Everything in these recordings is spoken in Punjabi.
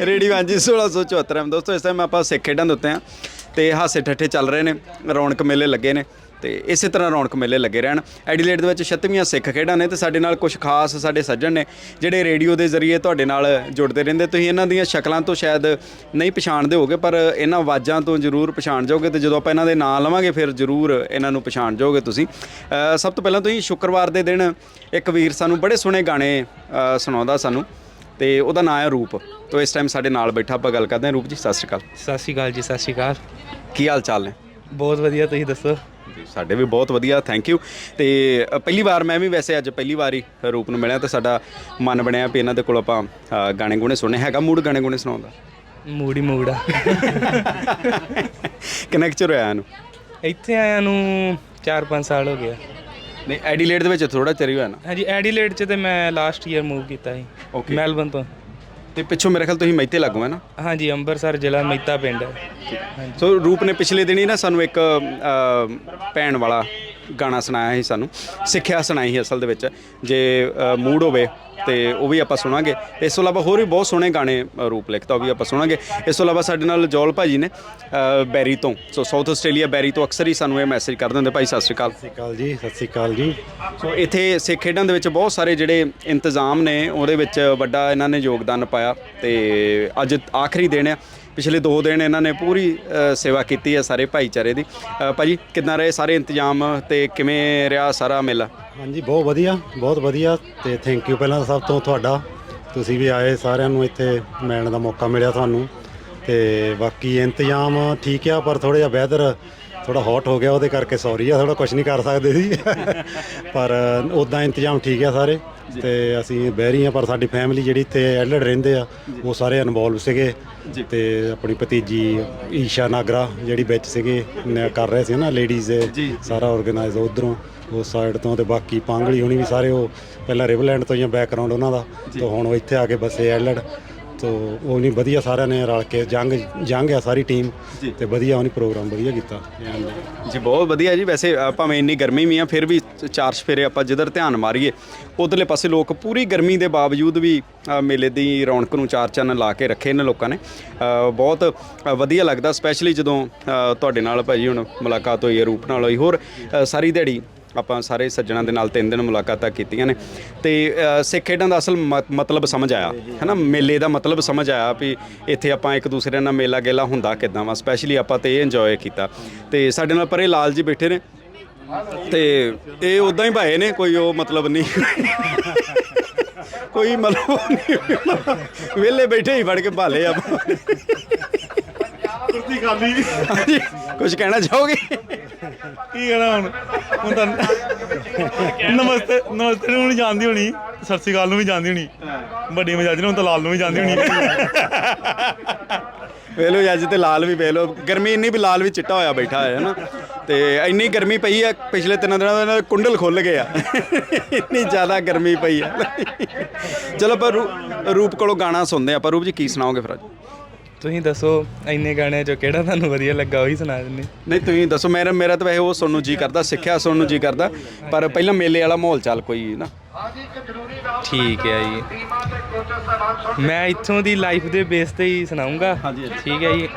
ਰੇਡੀਓ ਹਾਂਜੀ 1674 ਐਮ ਦੋਸਤੋ, ਇਸ ਟਾਈਮ ਆਪਾਂ ਸਿੱਖ ਖੇਡਾਂ ਦੇ ਉੱਤੇ ਆ ਤੇ ਹਾਸੇ ਠੱਠੇ ਚੱਲ ਰਹੇ ਨੇ, ਰੌਣਕ ਮੇਲੇ ਲੱਗੇ ਨੇ ਤੇ ਇਸੇ ਤਰ੍ਹਾਂ ਰੌਣਕ ਮੇਲੇ ਲੱਗੇ ਰਹਿਣ। ਐਡੀਲੇਡ ਦੇ ਵਿੱਚ 36ਵੀਆਂ ਸਿੱਖ ਖੇਡਾਂ ਨੇ ਤੇ ਸਾਡੇ ਨਾਲ ਕੁਝ ਖਾਸ ਸਾਡੇ ਸੱਜਣ ਨੇ, ਜਿਹੜੇ ਰੇਡੀਓ ਦੇ ਜ਼ਰੀਏ ਤੁਹਾਡੇ ਨਾਲ ਜੁੜਦੇ ਰਹਿੰਦੇ। ਤੁਸੀਂ ਇਹਨਾਂ ਦੀਆਂ ਸ਼ਕਲਾਂ ਤੋਂ ਸ਼ਾਇਦ ਨਹੀਂ ਪਛਾਣਦੇ ਹੋਗੇ, ਪਰ ਇਹਨਾਂ ਆਵਾਜ਼ਾਂ ਤੋਂ ਜ਼ਰੂਰ ਪਛਾਣ ਜਾਓਗੇ ਤੇ ਜਦੋਂ ਆਪਾਂ ਇਹਨਾਂ ਦੇ ਨਾਂ ਲਵਾਂਗੇ, ਫਿਰ ਜ਼ਰੂਰ ਇਹਨਾਂ ਨੂੰ ਪਛਾਣ ਜਾਓਗੇ ਤੁਸੀਂ। ਸਭ ਤੋਂ ਪਹਿਲਾਂ ਤੁਸੀਂ ਸ਼ੁੱਕਰਵਾਰ ਦੇ ਦਿਨ ਇੱਕ ਵੀਰ ਸਾਨੂੰ ਬੜੇ ਸੋਹਣੇ ਗਾਣੇ ਸੁਣਾਉਂਦਾ ਸਾਨੂੰ। ਤੇ ਉਹਦਾ ਨਾਮ ਹੈ ਰੂਪ। ਤੋਂ ਇਸ ਟਾਈਮ ਸਾਡੇ ਨਾਲ ਬੈਠਾ ਆਪਾਂ ਗੱਲ ਕਰਦੇ ਹਾਂ। ਰੂਪ ਜੀ ਸਤਿ ਸ਼੍ਰੀ ਅਕਾਲ। ਸਤਿ ਸ਼੍ਰੀ ਅਕਾਲ ਜੀ ਸਤਿ ਸ਼੍ਰੀ ਅਕਾਲ। ਕੀ ਹਾਲ ਚਾਲ ਨੇ? ਬਹੁਤ ਵਧੀਆ ਤੁਸੀਂ ਦੱਸੋ? ਸਾਡੇ ਵੀ ਬਹੁਤ ਵਧੀਆ ਥੈਂਕ ਯੂ ਤੇ ਅ, ਪਹਿਲੀ ਵਾਰ ਮੈਂ ਵੀ ਵੈਸੇ ਅੱਜ ਪਹਿਲੀ ਵਾਰੀ ਰੂਪ ਨੂੰ ਮਿਲਿਆ ਤੇ ਸਾਡਾ ਮਨ ਬਣਿਆ ਵੀ ਇਹਨਾਂ ਦੇ ਕੋਲ ਆਪਾਂ ਅ, ਗਾਣੇ ਗੁਣੇ ਸੁਣਨੇ। ਹੈਗਾ ਮੂਡ ਗਾਣੇ ਗੁਣੇ ਸੁਣਾਉਂਦਾ ਮੂਡ ਹੀ ਮੂਡ ਆ। ਕਨੈਕਟ ਚ ਹੋਇਆ ਇਹਨੂੰ? ਇੱਥੇ ਆਇਆ ਨੂੰ 4-5 ਸਾਲ ਹੋ ਗਿਆ ਨਹੀਂ ਐਡੀਲੇਡ ਦੇ ਵਿੱਚ ਥੋੜਾ ਚਿਰ ਹੀ ਹੋਇਆ ਨਾ। ਹਾਂਜੀ ਐਡੀਲੇਡ ਚ ਤੇ ਮੈਂ ਲਾਸਟ ਈਅਰ ਮੂਵ ਕੀਤਾ ਸੀ Okay. ਮੈਲਬਨ ਤੋਂ। ਤੇ ਪਿੱਛੋਂ ਮੇਰੇ ਖਿਆਲ ਤੁਸੀਂ ਮੈਤੇ ਲੱਗੋ ਹੈ ਨਾ? ਹਾਂਜੀ ਅੰਮ੍ਰਿਤਸਰ ਜ਼ਿਲ੍ਹਾ ਮਹਿਤਾ ਪਿੰਡ ਹੈ। ਸੋ ਰੂਪ ਨੇ ਪਿਛਲੇ ਦਿਨੀ ਨਾ ਸਾਨੂੰ ਇੱਕ ਅ, ਭੈਣ ਵਾਲਾ ਗਾਣਾ ਸੁਣਾਇਆ ਸੀ ਸਾਨੂੰ ਸਿੱਖਿਆ ਸੁਣਾਈ ਸੀ ਅਸਲ ਦੇ ਵਿੱਚ ਜੇ ਮੂਡ ਹੋਵੇ ਤੇ ਉਹ ਵੀ ਆਪਾਂ ਸੁਣਾਂਗੇ। ਇਸ ਤੋਂ ਇਲਾਵਾ ਹੋਰ ਵੀ ਬਹੁਤ ਸੋਹਣੇ ਗਾਣੇ ਰੂਪ ਲਿਖਤਾ ਉਹ ਵੀ ਆਪਾਂ ਸੁਣਾਂਗੇ। ਇਸ ਤੋਂ ਇਲਾਵਾ ਸਾਡੇ ਨਾਲ ਜੋਲ ਭਾਜੀ ਨੇ ਬੈਰੀ ਤੋਂ ਸੋ ਸਾਊਥ ਆਸਟ੍ਰੇਲੀਆ ਬੈਰੀ ਤੋਂ ਅਕਸਰ ਹੀ ਸਾਨੂੰ ਇਹ ਮੈਸੇਜ ਕਰ ਦਿੰਦੇ ਭਾਈ ਸਤਿ ਸ਼੍ਰੀ ਅਕਾਲ। ਸਤਿ ਸ਼੍ਰੀ ਅਕਾਲ ਜੀ ਸਤਿ ਸ਼੍ਰੀ ਅਕਾਲ ਜੀ। ਸੋ ਇੱਥੇ ਸਿੱਖ ਖੇਡਾਂ ਦੇ ਵਿੱਚ ਬਹੁਤ ਸਾਰੇ ਜਿਹੜੇ ਇੰਤਜ਼ਾਮ ਨੇ ਉਹਦੇ ਵਿੱਚ ਵੱਡਾ ਇਹਨਾਂ ਨੇ ਯੋਗਦਾਨ ਪਾਇਆ ਤੇ ਅੱਜ ਆਖਰੀ ਦਿਨ ਆ। ਪਿਛਲੇ 2 ਦਿਨ ਇਹਨਾਂ ਨੇ ਪੂਰੀ ਸੇਵਾ ਕੀਤੀ ਹੈ ਸਾਰੇ ਭਾਈਚਾਰੇ ਦੀ। ਅ, ਭਾਜੀ ਕਿੰਨਾ ਰਹੇ ਸਾਰੇ ਇੰਤਜ਼ਾਮ ਤੇ ਕਿਵੇਂ ਰਿਹਾ ਸਾਰਾ ਮੇਲਾ? ਹਾਂਜੀ ਬਹੁਤ ਵਧੀਆ ਬਹੁਤ ਵਧੀਆ ਤੇ ਥੈਂਕ ਯੂ ਪਹਿਲਾਂ ਸਭ ਤੋਂ ਤੁਹਾਡਾ। ਤੁਸੀਂ ਵੀ ਆਏ ਸਾਰਿਆਂ ਨੂੰ ਇੱਥੇ ਮਿਲਣ ਦਾ ਮੌਕਾ ਮਿਲਿਆ ਤੁਹਾਨੂੰ ਤੇ ਬਾਕੀ ਇੰਤਜ਼ਾਮ ਠੀਕ ਆ ਪਰ ਥੋੜਾ ਜਿਹਾ ਵੈਦਰ ਥੋੜਾ ਹੌਟ ਹੋ ਗਿਆ ਉਹਦੇ ਕਰਕੇ ਸੌਰੀ ਆ ਥੋੜਾ ਕੁਝ ਨਹੀਂ ਕਰ ਸਕਦੇ ਸੀ। ਪਰ ਉਦਾਂ ਇੰਤਜ਼ਾਮ ਠੀਕ ਆ ਸਾਰੇ। ਤੇ ਅਸੀਂ ਬਹਿਰੀ ਆ ਪਰ ਸਾਡੀ ਫੈਮਿਲੀ ਜਿਹੜੀ ਇੱਥੇ ਐਲਡ ਰਹਿੰਦੇ ਆ ਉਹ ਸਾਰੇ ਇਨਵੋਲਵ ਸੀਗੇ। ਤੇ ਆਪਣੀ ਭਤੀਜੀ ਈਸ਼ਾ ਨਾਗਰਾ ਜਿਹੜੀ ਵਿੱਚ ਸੀਗੇ ਨ- ਕਰ ਰਹੇ ਸੀ ਨਾ ਲੇਡੀਜ਼ ਸਾਰਾ ਆਰਗੇਨਾਈਜ਼ ਉਧਰੋਂ। ਉਸ ਸਾਈਡ ਤੋਂ ਤੇ ਬਾਕੀ ਪਾਂਗਲੀ ਹੋਣੀ ਵੀ ਸਾਰੇ ਉਹ ਪਹਿਲਾਂ ਰਿਵਰਲੈਂਡ ਤੋਂ ਜਾਂ ਬੈਕਗ੍ਰਾਉਂਡ ਉਹਨਾਂ ਦਾ। ਤੋਂ ਹੁਣ ਉਹ ਇੱਥੇ ਆ ਕੇ ਬਸੇ ਐਲਡ ਤੋਂ ਉਹ ਨਹੀਂ ਵਧੀਆ ਸਾਰਿਆਂ ਨੇ ਰਲ ਕੇ ਜੰਗ ਜੰਗ ਆ ਸਾਰੀ ਟੀਮ ਤੇ ਵਧੀਆ ਉਹਨੇ ਪ੍ਰੋਗਰਾਮ ਵਧੀਆ ਕੀਤਾ। ਜੀ ਬਹੁਤ ਵਧੀਆ ਜੀ। ਵੈਸੇ ਅ, ਭਾਵੇਂ ਇੰਨੀ ਗਰਮੀ ਵੀ ਆ ਫਿਰ ਵੀ ਚਾਰ ਸਫੇਰੇ ਆਪਾਂ ਜਿੱਧਰ ਧਿਆਨ ਮਾਰੀਏ ਉਧਰਲੇ ਪਾਸੇ ਲੋਕ ਪੂਰੀ ਗਰਮੀ ਦੇ ਬਾਵਜੂਦ ਵੀ ਅ, ਮੇਲੇ ਦੀ ਰੌਣਕ ਨੂੰ ਚਾਰ ਚੰਨ ਲਾ ਕੇ ਰੱਖੇ ਨੇ ਲੋਕਾਂ ਨੇ। ਅ, ਬਹੁਤ ਅ, ਵਧੀਆ ਲੱਗਦਾ ਸਪੈਸ਼ਲੀ ਜਦੋਂ ਅ, ਤੁਹਾਡੇ ਨਾਲ ਭਾਜੀ ਹੁਣ ਮੁਲਾਕਾਤ ਹੋਈ ਹੈ ਰੂਪ ਨਾਲ ਹੋਈ। ਹੋਰ ਅ, ਸਾਰੀ ਦਿਹਾੜੀ ਆਪਾਂ ਸਾਰੇ ਸੱਜਣਾ ਦੇ ਨਾਲ ਤਿੰਨ ਦਿਨ ਮੁਲਾਕਾਤਾਂ ਕੀਤੀਆਂ ਨੇ। ਤੇ ਅ, ਸਿੱਖ ਖੇਡਾਂ ਦਾ ਅਸਲ ਮ- ਮਤਲਬ ਸਮਝ ਆਇਆ ਹੈਨਾ? ਮੇਲੇ ਦਾ ਮਤਲਬ ਸਮਝ ਆਇਆ ਵੀ ਇੱਥੇ ਆਪਾਂ ਇੱਕ ਦੂਸਰੇ ਨਾਲ ਮੇਲਾ ਗੇਲਾ ਹੁੰਦਾ ਕਿਦਾਂ ਵਾ ਸਪੈਸ਼ਲੀ ਆਪਾਂ ਤੇ ਇਹ ਇੰਜੋਏ ਕੀਤਾ। ਤੇ ਸਾਡੇ ਨਾਲ ਪਰੇ ਲਾਲ ਜੀ ਬੈਠੇ ਨੇ। ਤੇ ਇਹ ਉਦਾਂ ਹੀ ਭਾਏ ਨੇ ਕੋਈ ਉਹ ਮਤਲਬ ਨਹੀਂ। ਕੋਈ ਮਤਲਬ ਨਹੀਂ। ਵਿਹਲੇ ਬੈਠੇ ਹੀ ਫੜ ਕੇ ਭਾਲੇ ਆਪਾਂ। ਕੁਰਸੀ ਖਾਲੀ। ਹਾਂਜੀ ਕੁਝ ਕਹਿਣਾ ਚਾਹੋਗੇ? ਕੀ ਕਹਿਣਾ ਹੁਣ? ਹੁਣ ਤਾਂ ਨਮਸਤੇ ਨਮਸਤੇ ਨੂੰ ਨਹੀਂ ਜਾਣਦੀ ਹੋਣੀ, ਸਤਿ ਸ਼੍ਰੀ ਅਕਾਲ ਨੂੰ ਵੀ ਜਾਣਦੀ ਹੋਣੀ। ਵੱਡੀ ਮਜਾਜ ਨੂੰ ਤਾਂ ਲਾਲ ਨੂੰ ਵੀ ਜਾਣਦੀ ਹੋਣੀ। ਵੇਲੋ ਅੱਜ ਤੇ ਲਾਲ ਵੀ ਵੇਖ ਲਓ। ਗਰਮੀ ਇੰਨੀ ਵੀ ਲਾਲ ਵੀ ਚਿੱਟਾ ਹੋਇਆ ਬੈਠਾ ਹੈ ਨਾ ਤੇ ਇੰਨੀ ਗਰਮੀ ਪਈ ਹੈ, ਪਿਛਲੇ ਤਿੰਨ ਦਿਨਾਂ ਦੇ ਕੁੰਡਲ ਖੁੱਲ ਗਏ ਆ ਇੰਨੀ ਜ਼ਿਆਦਾ ਗਰਮੀ ਪਈ ਆ ਚਲੋ ਪਰ ਰੂ- ਰੂਪ ਕੋਲੋਂ ਗਾਣਾ ਸੁਣਦੇ ਆ ਪਰ ਰੂਪ ਜੀ, ਕੀ ਸੁਣਾਓਗੇ ਫਿਰ ਅੱਜ? ਤੁਸੀਂ ਦੱਸੋ ਇੰਨੇ ਗਾਣਿਆਂ ਚੋਂ ਕਿਹੜਾ ਤੁਹਾਨੂੰ ਵਧੀਆ ਲੱਗਾ ਉਹੀ ਸੁਣਾ ਦਿੰਦੇ। ਨਹੀਂ ਤੁਸੀਂ ਦੱਸੋ ਮੇਰਾ ਮੇਰਾ ਤਾਂ ਵੈਸੇ ਉਹ ਸੁਣਨ ਨੂੰ ਜੀ ਕਰਦਾ ਸਿੱਖਿਆ ਸੁਣਨ ਨੂੰ ਜੀ ਕਰਦਾ ਪਰ ਪਹਿਲਾਂ ਮੇਲੇ ਵਾਲਾ ਮਾਹੌਲ ਚੱਲ ਕੋਈ ਨਾ। ਠੀਕ ਹੈ ਜੀ। ਮੈਂ ਇੱਥੋਂ ਦੀ ਲਾਈਫ ਦੇ ਬੇਸ ਤੇ ਹੀ ਸੁਣਾਉਂਗਾ। ਠੀਕ ਹੈ ਜੀ।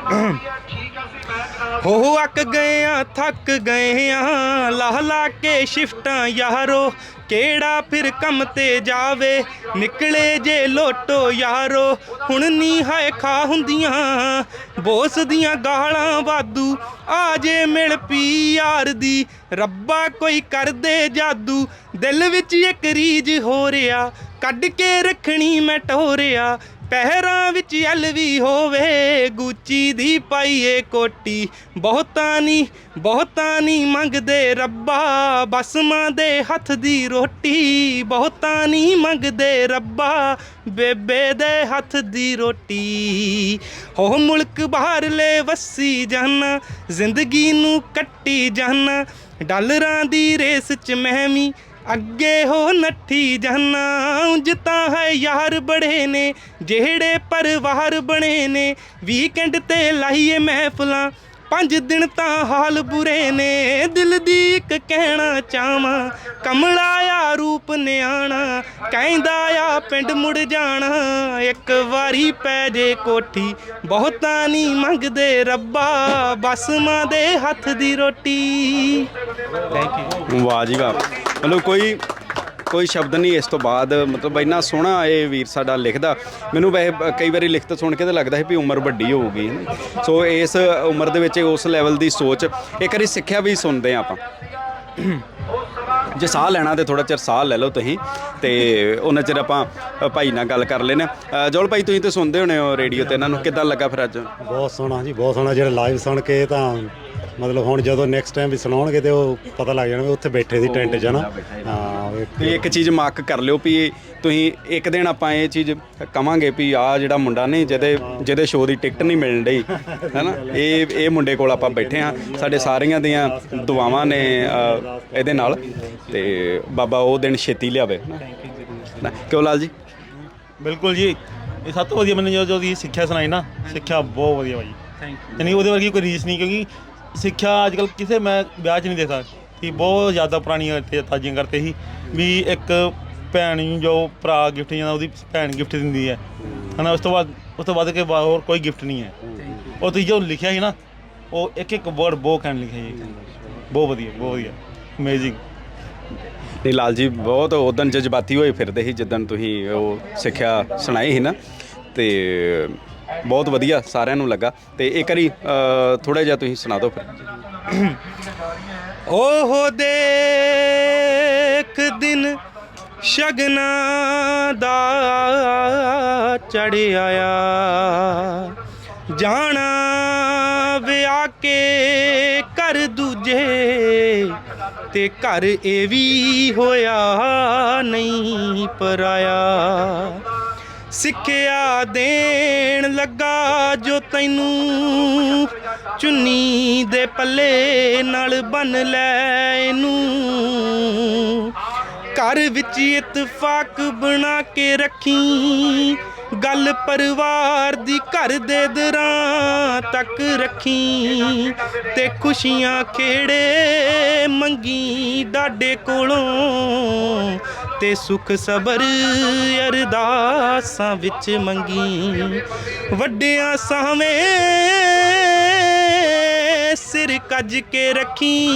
ਹੋ ਹੋ ਅੱਕ ਗਏ ਆ ਥੱਕ ਗਏ ਆ ਲਾਹ ਲਾ ਕੇ ਸ਼ਿਫਟਾਂ ਯਾਰੋ। ਕਿਹੜਾ ਫਿਰ ਕੰਮ ਤੇ ਜਾਵੇ? ਨਿਕਲੇ ਜੇ ਲੋਟੋ ਯਾਰੋ, ਹੁਣ ਨੀ ਹਾਏ ਖਾ ਹੁੰਦੀਆਂ। ਬੋਸ ਦੀਆਂ ਗਾਲਾਂ ਵਾਦੂ ਆ ਜੇ ਮਿਲ ਪੀ ਯਾਰ ਦੀ। ਰੱਬਾ ਕੋਈ ਕਰਦੇ ਜਾਦੂ, ਦਿਲ ਵਿੱਚ ਇੱਕ ਰੀਝ ਹੋ ਰਿਆ। ਕੱਢ ਕੇ ਰੱਖਣੀ ਮੈਂ ਟੋਰਿਆ। ਪਹਿਰਾਂ ਵਿੱਚ ਐਲਵੀ ਹੋਵੇ, ਗੁੱਚੀ ਦੀ ਪਾਈਏ ਕੋਟੀ। ਬਹੁਤਾ ਨਹੀਂ ਬਹੁਤਾ ਨਹੀਂ ਮੰਗਦੇ ਰੱਬਾ, ਬਸਮਾਂ ਦੇ ਹੱਥ ਦੀ ਰੋਟੀ। ਬਹੁਤਾ ਨਹੀਂ ਮੰਗਦੇ ਰੱਬਾ, ਬੇਬੇ ਦੇ ਹੱਥ ਦੀ ਰੋਟੀ। ਹੋ ਮੁਲਕ ਬਾਹਰਲੇ ਵਸੀ ਜਾਨਾ, ਜ਼ਿੰਦਗੀ ਨੂੰ ਕੱਟੀ ਜਾਨਾ। ਡਾਲਰਾਂ ਦੀ ਰੇਸ ਚ ਮੈਂ ਅੱਗੇ ਹੋ ਨੱਠੀ ਜਾਨਾ ਉਂਝ ਤਾਂ ਹੈ ਯਾਰ ਬੜੇ ਨੇ, ਜਿਹੜੇ ਪਰਿਵਾਰ ਬਣੇ ਨੇ। ਵੀਕਐਂਡ ਤੇ ਲਾਈਏ ਮਹਿਫਲਾਂ, ਪੰਜ ਦਿਨ ਤਾਂ ਹਾਲ ਬੁਰੇ ਨੇ। ਦਿਲ ਦੀ ਇੱਕ ਕਹਿਣਾ ਚਾਹਾਂ ਕਮਲਾ ਆ ਰੂਪ ਨਿਆਣਾ, ਕਹਿੰਦਾ ਆ ਪਿੰਡ ਮੁੜ ਜਾਣਾ। ਇੱਕ ਵਾਰੀ ਪੈ ਜੇ ਕੋਠੀ, ਬਹੁਤਾ ਨਹੀਂ ਮੰਗਦੇ ਰੱਬਾ, ਬਸ ਮਾਂ ਦੇ ਹੱਥ ਦੀ ਰੋਟੀ। ਥੈਂਕ ਯੂ ਵਾਹ ਜੀ ਵਾਹ। ਮਤਲਬ ਕੋਈ ਕੋਈ ਸ਼ਬਦ ਨਹੀਂ ਇਸ ਤੋਂ ਬਾਅਦ। ਮਤਲਬ ਇੰਨਾ ਸੋਹਣਾ ਇਹ ਵੀਰ ਸਾਡਾ ਲਿਖਦਾ। ਮੈਨੂੰ ਵੈਸੇ ਕਈ ਵਾਰੀ ਲਿਖਤ ਸੁਣ ਕੇ ਤਾਂ ਲੱਗਦਾ ਹੈ ਵੀ ਉਮਰ ਵੱਡੀ ਹੋਊਗੀ ਸੋ ਇਸ ਉਮਰ ਦੇ ਵਿੱਚ ਉਸ ਲੈਵਲ ਦੀ ਸੋਚ, ਇੱਕ ਵਾਰੀ ਸਿੱਖਿਆ ਵੀ ਸੁਣਦੇ ਆ ਆਪਾਂ। ਜੇ ਸਾਹ ਲੈਣਾ ਤੇ ਥੋੜਾ ਚਿਰ ਸਾਹ ਲੈ ਲਓ ਤੁਸੀਂ, ਤੇ ਉਹਨਾਂ ਚਿਰ ਆਪਾਂ ਭਾਈ ਨਾਲ ਗੱਲ ਕਰ ਲੈਨੇ ਆ ਜੋਲ ਭਾਈ, ਤੁਸੀਂ ਤੇ ਸੁਣਦੇ ਹੋਣੇ ਹੋ ਰੇਡੀਓ ਤੇ ਇਹਨਾਂ ਨੂੰ। ਕਿੱਦਾਂ ਲੱਗਾ ਫਿਰ ਅੱਜ? ਬਹੁਤ ਸੋਹਣਾ ਜੀ, ਬਹੁਤ ਸੋਹਣਾ ਜਿਹੜਾ ਲਾਈਵ ਸੁਣ ਕੇ ਤਾਂ ਮਤਲਬ ਹੁਣ ਜਦੋਂ ਨੈਕਸਟ ਟਾਈਮ ਵੀ ਸੁਣਾਉਣਗੇ ਤੇ ਉਹ ਪਤਾ ਲੱਗ ਜਾਣਾ ਵੀ ਉੱਥੇ ਬੈਠੇ ਸੀ ਟੈਂਟ 'ਚ ਨਾ ਹਾਂ ਤੇ ਇੱਕ ਚੀਜ਼ ਮਾਰਕ ਕਰ ਲਿਓ ਵੀ ਤੁਸੀਂ ਇੱਕ ਦਿਨ ਆਪਾਂ ਇਹ ਚੀਜ਼ ਕਵਾਂਗੇ ਵੀ ਆ ਜਿਹੜਾ ਮੁੰਡਾ ਨੇ ਜਿਹਦੇ ਜਿਹਦੇ ਸ਼ੋਅ ਦੀ ਟਿਕਟ ਨਹੀਂ ਮਿਲਣ ਡਈ ਹੈਨਾ? ਇਹ ਇਹ ਮੁੰਡੇ ਕੋਲ ਆਪਾਂ ਬੈਠੇ ਆ ਸਾਡੇ ਸਾਰੀਆਂ ਦੀਆਂ ਦੁਆਵਾਂ ਨੇ ਅ, ਇਹਦੇ ਨਾਲ। ਤੇ ਬਾਬਾ ਉਹ ਦਿਨ ਛੇਤੀ ਲਿਆਵੇ। ਨਾ ਕਿਉਂ ਲਾਲ ਜੀ? ਬਿਲਕੁਲ ਜੀ। ਇਹ ਸਭ ਤੋਂ ਵਧੀਆ ਮੈਨੂੰ ਜੋ ਜੋ ਦੀ ਸਿੱਖਿਆ ਸੁਣਾਈ ਨਾ ਸਿੱਖਿਆ ਬਹੁਤ ਵਧੀਆ ਭਾਈ ਯਾਨੀ ਉਹਦੇ ਵਰਗੀ ਕੋਈ ਰੀਸ ਨਹੀਂ ਕਿਉਂਕਿ ਸਿੱਖਿਆ ਅੱਜ ਕੱਲ ਕਿਸੇ ਮੈਂ ਵਿਆਹ 'ਚ ਨਹੀਂ ਦੇਖਦਾ ਕਿ ਬਹੁਤ ਜ਼ਿਆਦਾ ਪੁਰਾਣੀਆਂ ਤੇ ਤਾਜੀਆਂ ਕਰਤੇ ਸੀ ਵੀ ਇੱਕ ਭੈਣ ਨੂੰ ਜੋ ਭਰਾ ਗਿਫਟ ਜਾਂਦਾ ਉਹਦੀ ਭੈਣ ਗਿਫਟ ਦਿੰਦੀ ਹੈ, ਹਨਾ, ਉਸ ਤੋਂ ਬਾਅਦ, ਉਸ ਤੋਂ ਬਾਅਦ ਕੇ ਹੋਰ ਕੋਈ ਗਿਫਟ ਨਹੀਂ ਹੈ। ਉਹ ਤੁਸੀਂ ਜੋ ਲਿਖਿਆ ਸੀ ਨਾ, ਉਹ ਇੱਕ ਇੱਕ ਵਰਡ ਬਹੁਤ ਕਹਿਣ ਲਿਖਿਆ ਜੀ ਬਹੁਤ ਵਧੀਆ ਬਹੁਤ ਵਧੀਆ ਅਮੇਜ਼ਿੰਗ ਨਹੀਂ ਲਾਲ ਜੀ ਬਹੁਤ ਉਦੋਂ ਜਜ਼ਬਾਤੀ ਹੋਏ ਫਿਰਦੇ ਸੀ ਜਿੱਦਣ ਤੁਸੀਂ ਉਹ ਸਿੱਖਿਆ ਸੁਣਾਈ ਸੀ ਨਾ, ਤੇ ਬਹੁਤ ਵਧੀਆ ਸਾਰਿਆਂ ਨੂੰ ਲੱਗਾ ਤੇ ਇੱਕ ਵਾਰੀ ਥੋੜਾ ਜਿਹਾ ਤੁਸੀਂ ਸੁਣਾ ਦਿਓ ਫਿਰ। ਓਹ ਦੇਖ ਦਿਨ ਸ਼ਗਨਾ ਦਾ ਚੜ ਆਇਆ ਜਾਣਾ ਵਿਆਹ ਕੇ ਕਰ ਦੂਜੇ ਤੇ ਘਰ ਇਹ ਵੀ ਹੋਇਆ ਨਹੀਂ ਪਰਾਇਆ। ਸਿੱਖਿਆ ਦੇਣ ਲੱਗਾ ਜੋ ਤੈਨੂੰ ਚੁੰਨੀ ਦੇ ਪੱਲੇ ਨਾਲ ਬੰਨ ਲੈ ਇਹਨੂੰ। ਘਰ ਵਿੱਚ ਇਤਫਾਕ ਬਣਾ ਕੇ ਰੱਖੀ, ਗੱਲ ਪਰਿਵਾਰ ਦੀ ਘਰ ਦੇ ਦਰਾਂ ਤੱਕ ਰੱਖੀ ਤੇ ਖੁਸ਼ੀਆਂ ਖੇੜੇ ਮੰਗੀ ਡਾਡੇ ਕੋਲੋਂ। ਤੇ ਸੁਖ ਸਬਰ ਅਰਦਾਸਾਂ ਵਿੱਚ ਮੰਗੀ। ਵੱਡਿਆਂ ਸਾਵੇਂ ਸਿਰ ਕੱਜ ਕੇ ਰੱਖੀ।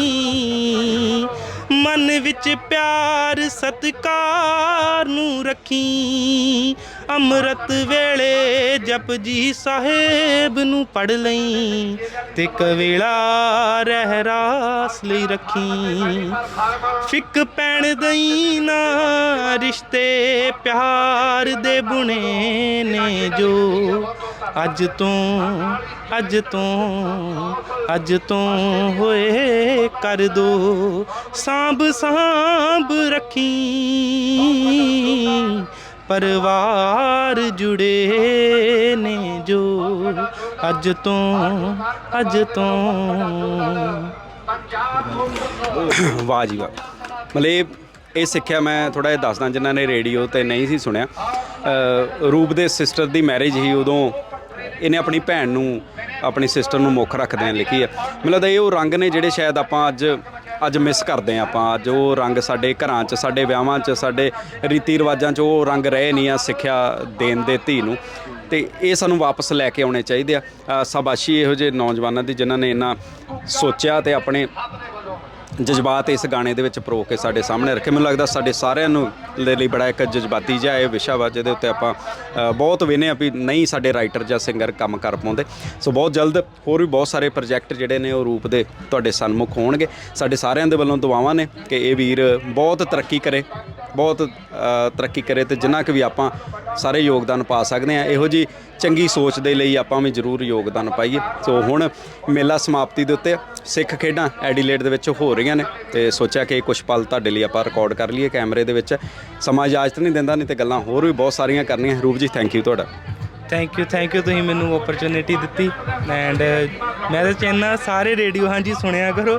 ਮਨ ਵਿੱਚ ਪਿਆਰ ਸਤਿਕਾਰ ਨੂੰ ਰੱਖੀ। ਅੰਮ੍ਰਿਤ ਵੇਲੇ ਜਪਜੀ ਸਾਹਿਬ ਨੂੰ ਪੜ ਲਈ। ਤੇ ਕਵੇਲਾ ਰਹਿਰਾਸ ਲਈ ਰੱਖੀ। ਫਿੱਕ ਪੈਣ ਦਈ ਨਾ ਰਿਸ਼ਤੇ ਪਿਆਰ ਦੇ ਬੁਣੇ ਨੇ ਜੋ। ਅੱਜ ਤੋਂ ਅੱਜ ਤੋਂ ਅੱਜ ਤੋਂ ਹੋਏ ਕਰ ਦੋ। ਸਾਂਭ ਸਾਂਭ ਰੱਖੀ। ਪਰਿਵਾਰ ਜੁੜੇ ਨੇ ਜੋ ਅੱਜ ਤੋਂ ਅੱਜ ਤੋਂ। ਵਾਹ ਜੀ ਵਾਹ। ਮਤਲਬ ਇਹ ਇਹ ਸਿੱਖਿਆ ਮੈਂ ਥੋੜਾ ਜਿਹਾ ਦੱਸਦਾ ਜਿਨ੍ਹਾਂ ਨੇ ਰੇਡੀਓ ਤੇ ਨਹੀਂ ਸੀ ਸੁਣਿਆ। ਰੂਪ ਦੇ ਸਿਸਟਰ ਦੀ ਮੈਰਿਜ ਹੀ ਉਦੋਂ ਇਹਨੇ ਆਪਣੀ ਭੈਣ ਨੂੰ, ਆਪਣੀ ਸਿਸਟਰ ਨੂੰ ਮੁੱਖ ਰੱਖਦਿਆਂ ਲਿਖੀ ਹੈ। ਮੈਨੂੰ ਲੱਗਦਾ ਇਹ ਉਹ ਰੰਗ ਨੇ ਜਿਹੜੇ ਸ਼ਾਇਦ ਆਪਾਂ ਅੱਜ ਅੱਜ ਮਿਸ ਕਰਦੇ ਹਾਂ ਆਪਾਂ। ਅੱਜ ਉਹ ਰੰਗ ਸਾਡੇ ਘਰਾਂ 'ਚ ਸਾਡੇ ਵਿਆਹਾਂ 'ਚ ਸਾਡੇ ਰੀਤੀ ਰਿਵਾਜਾਂ 'ਚ ਉਹ ਰੰਗ ਰਹੇ ਨਹੀਂ ਆ ਸਿੱਖਿਆ ਦੇਣ ਦੇ ਧੀ ਨੂੰ। ਤੇ ਇਹ ਸਾਨੂੰ ਵਾਪਸ ਲੈ ਕੇ ਆਉਣੇ ਚਾਹੀਦੇ ਆ। ਅ, ਸ਼ਾਬਾਸ਼ੀ ਇਹੋ ਜਿਹੇ ਨੌਜਵਾਨਾਂ ਦੀ ਜਿਨ੍ਹਾਂ ਨੇ ਇੰਨਾ ਸੋਚਿਆ ਤੇ ਆਪਣੇ ਜਜ਼ਬਾਤ ਇਸ ਗਾਣੇ ਦੇ ਵਿੱਚ ਪਰੋ ਕੇ ਸਾਡੇ ਸਾਹਮਣੇ ਰੱਖੇ। ਮੈਨੂੰ ਲੱਗਦਾ ਸਾਡੇ ਸਾਰਿਆਂ ਨੂੰ ਦੇ ਲਈ ਬੜਾ ਇੱਕ ਜਜ਼ਬਾਤੀ ਜਿਹਾ ਇਹ ਵਿਸ਼ਾ ਵਾ, ਜਿਹਦੇ ਉੱਤੇ ਆਪਾਂ ਬਹੁਤ ਵੇਨੇ ਆ ਵੀ ਨਹੀਂ ਸਾਡੇ ਰਾਈਟਰ ਜਾਂ ਸਿੰਗਰ ਕੰਮ ਕਰ ਪਾਉਂਦੇ। ਸੋ ਬਹੁਤ ਜਲਦ ਹੋਰ ਵੀ ਬਹੁਤ ਸਾਰੇ ਪ੍ਰੋਜੈਕਟ ਜਿਹੜੇ ਨੇ ਉਹ ਰੂਪ ਦੇ ਤੁਹਾਡੇ ਸਨਮੁਖ ਹੋਣਗੇ। ਸਾਡੇ ਸਾਰਿਆਂ ਦੇ ਵੱਲੋਂ ਦੁਆਵਾਂ ਨੇ ਕਿ ਇਹ ਵੀਰ ਬਹੁਤ ਤਰੱਕੀ ਕਰੇ। ਬਹੁਤ ਤਰੱਕੀ ਕਰੇ ਤੇ ਜਿੰਨਾ ਕੁ ਵੀ ਆਪਾਂ ਸਾਰੇ ਯੋਗਦਾਨ ਪਾ ਸਕਦੇ ਆ ਇਹੋ ਜੀ ਚੰਗੀ ਸੋਚ ਦੇ ਲਈ ਆਪਾਂ ਵੀ ਜ਼ਰੂਰ ਯੋਗਦਾਨ ਪਾਈਏ। ਸੋ ਹੁਣ ਮੇਲਾ ਸਮਾਪਤੀ ਦੇ ਉੱਤੇ ਸਿੱਖ ਖੇਡਾਂ ਐਡੀਲੇਡ ਦੇ ਵਿੱਚ ਹੋ ਰਹੀਆਂ ਨੇ ਤੇ ਸੋਚਿਆ ਕਿ ਕੁਝ ਪਲ ਤੁਹਾਡੇ ਲਈ ਆਪਾਂ ਰਿਕਾਰਡ ਕਰ ਲਈਏ ਕੈਮਰੇ ਦੇ ਵਿੱਚ। ਸਮਾਂ ਇਜਾਜ਼ਤ ਨਹੀਂ ਦਿੰਦਾ, ਨਹੀਂ ਤੇ ਗੱਲਾਂ ਹੋਰ ਵੀ ਬਹੁਤ ਸਾਰੀਆਂ ਕਰਨੀਆਂ। ਰੂਪ ਜੀ ਥੈਂਕ ਯੂ ਤੁਹਾਡਾ। ਥੈਂਕ ਯੂ ਥੈਂਕ ਯੂ ਤੁਸੀਂ ਮੈਨੂੰ ਓਪਰਚੁਨਿਟੀ ਦਿੱਤੀ ਐਂਡ ਮੈਂ ਤਾਂ ਚਾਹੁੰਦਾ ਸਾਰੇ ਰੇਡੀਓ ਹਾਂਜੀ ਸੁਣਿਆ ਕਰੋ।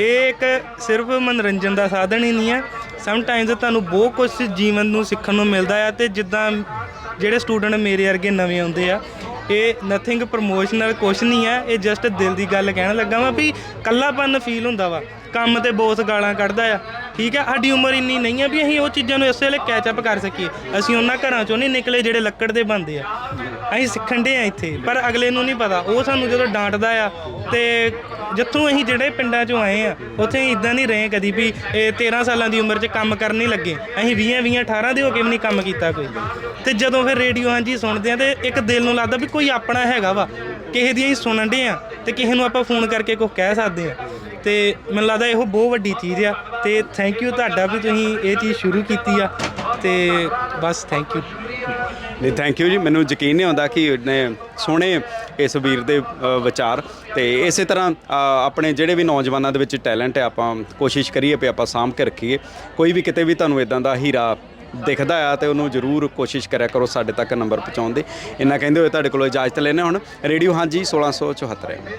ਇਹ ਇੱਕ ਸਿਰਫ ਮਨੋਰੰਜਨ ਦਾ ਸਾਧਨ ਹੀ ਨਹੀਂ ਹੈ। ਸਮ ਟਾਈਮਸ ਤੁਹਾਨੂੰ ਬਹੁਤ ਕੁਝ ਜੀਵਨ ਨੂੰ ਸਿੱਖਣ ਨੂੰ ਮਿਲਦਾ ਆ ਤੇ ਜਿੱਦਾਂ ਜਿਹੜੇ ਸਟੂਡੈਂਟ ਮੇਰੇ ਵਰਗੇ ਨਵੇਂ ਆਉਂਦੇ ਆ ਇਹ ਨਥਿੰਗ ਪ੍ਰੋਮੋਸ਼ਨਲ ਕੁਛ ਨਹੀਂ ਹੈ, ਇਹ ਜਸਟ ਦਿਲ ਦੀ ਗੱਲ ਕਹਿਣ ਲੱਗਾ ਵਾਂ ਵੀ ਕੱਲਾਪਨ ਫੀਲ ਹੁੰਦਾ ਵਾ। ਕੰਮ ਤੇ ਬੋਸ ਗਾਲਾਂ ਕੱਢਦਾ ਆ। ਠੀਕ ਹੈ ਸਾਡੀ ਉਮਰ ਇੰਨੀ ਨਹੀਂ ਹੈ ਵੀ ਅਸੀਂ ਉਹ ਚੀਜ਼ਾਂ ਨੂੰ ਇਸ ਵੇਲੇ ਕੈਚ ਅਪ ਕਰ ਸਕੀਏ। ਅਸੀਂ ਉਹਨਾਂ ਘਰਾਂ ਚੋਂ ਨਹੀਂ ਨਿਕਲੇ ਜਿਹੜੇ ਲੱਕੜ ਦੇ ਬੰਦੇ ਆ। ਅਸੀਂ ਸਿੱਖਣ ਦੇ ਆ ਇੱਥੇ, ਪਰ ਅਗਲੇ ਨੂੰ ਨਹੀਂ ਪਤਾ। ਉਹ ਸਾਨੂੰ ਜਦੋਂ ਡਾਂਟਦਾ ਆ ਤੇ ਜਿੱਥੋਂ ਅਸੀਂ ਜਿਹੜੇ ਪਿੰਡਾਂ ਚੋਂ ਆਏ ਆ, ਉੱਥੇ ਇਦਾਂ ਨਹੀਂ ਰਹੇ ਕਦੀ ਵੀ ਇਹ 13 ਸਾਲਾਂ ਦੀ ਉਮਰ 'ਚ ਕੰਮ ਕਰਨ ਨਹੀਂ ਲੱਗੇ। ਅਸੀਂ 20 20 18 ਦੇ ਹੋ ਕੇ ਵੀ ਨਹੀਂ ਕੰਮ ਕੀਤਾ ਕੋਈ। ਤੇ ਜਦੋਂ ਫਿਰ ਰੇਡੀਓ ਹਾਂਜੀ ਸੁਣਦੇ ਆ ਤੇ ਇੱਕ ਦਿਲ ਨੂੰ ਲੱਗਦਾ ਵੀ ਕੋਈ ਆਪਣਾ ਹੈਗਾ ਵਾ। ਕਿਸੇ ਦੀ ਅਸੀਂ ਸੁਣਨ ਦੇ ਆ ਤੇ ਕਿਸੇ ਨੂੰ ਆਪਾਂ ਫੋਨ ਕਰਕੇ ਕੁਝ ਕਹਿ ਸਕਦੇ ਆ। ਤੇ ਮੈਨੂੰ ਲੱਗਦਾ ਇਹੋ ਬਹੁਤ ਵੱਡੀ ਚੀਜ਼ ਆ। ਤੇ ਥੈਂਕ ਯੂ ਤੁਹਾਡਾ ਵੀ ਤੁਸੀਂ ਇਹ ਚੀਜ਼ ਸ਼ੁਰੂ ਕੀਤੀ ਆ। ਤੇ ਬਸ ਥੈਂਕ ਯੂ ਨਹੀਂ ਥੈਂਕ ਯੂ ਜੀ। ਮੈਨੂੰ ਯਕੀਨ ਨਹੀਂ ਆਉਂਦਾ ਕਿ ਨੇ ਸੋਹਣੇ ਇਸ ਵੀਰ ਦੇ ਅ, ਵਿਚਾਰ। ਤੇ ਇਸੇ ਤਰ੍ਹਾਂ ਅ, ਆਪਣੇ ਜਿਹੜੇ ਵੀ ਨੌਜਵਾਨਾਂ ਦੇ ਵਿੱਚ ਟੈਲੈਂਟ ਹੈ ਆਪਾਂ ਕੋਸ਼ਿਸ਼ ਕਰੀਏ ਵੀ ਆਪਾਂ ਸਾਂਭ ਕੇ ਰੱਖੀਏ। ਕੋਈ ਵੀ ਕਿਤੇ ਵੀ ਤੁਹਾਨੂੰ ਇਦਾਂ ਦਾ ਹੀਰਾ ਦਿਖਦਾ ਆ ਤੇ ਉਹਨੂੰ ਜ਼ਰੂਰ ਕੋਸ਼ਿਸ਼ ਕਰਿਆ ਕਰੋ ਸਾਡੇ ਤੱਕ ਨੰਬਰ ਪਹੁੰਚਾਉਣ ਦੀ। ਇੰਨਾ ਕਹਿੰਦੇ ਹੋਏ ਤੁਹਾਡੇ ਕੋਲੋਂ ਇਜਾਜ਼ਤ ਲੈਣੇ ਹੁਣ। ਰੇਡੀਓ ਹਾਂਜੀ 1674 ਹੈ।